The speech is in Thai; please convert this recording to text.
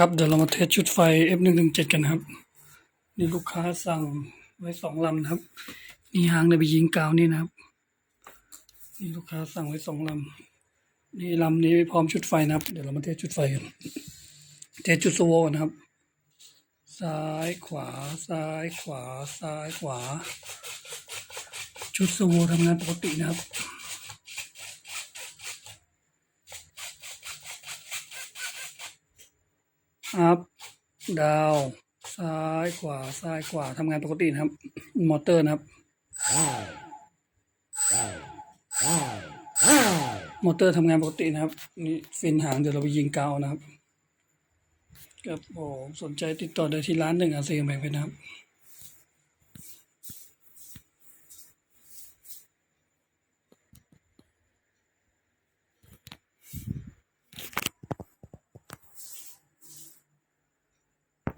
ครับเดี๋ยวเรามาเทสชุดไฟ F117 กันครับ นี่ลูกค้าสั่งไว้สองลำนะครับ นี่หางในไปยิงกาวนี่นะครับ นี่ลูกค้าสั่งไว้สองลำนี่ลำนี้พร้อมชุดไฟนะครับ เดี๋ยวเรามาเทสชุดไฟกันเทสชุดสโวอนะครับ ซ้ายขวาซ้ายขวาซ้ายขวา ชุดสโวทำงานปกตินะครับ อัพดาวซ้ายขวาซ้ายขวาทำงานปกตินะครับ มอเตอร์นะครับ มอเตอร์ทำงานปกตินะครับ นี่ฟินหางเดี๋ยวเราไปยิงกาวนะครับครับผมสนใจติดต่อได้ที่ร้านหนึ่งอาเซียนแบงค์เพชรนะครับ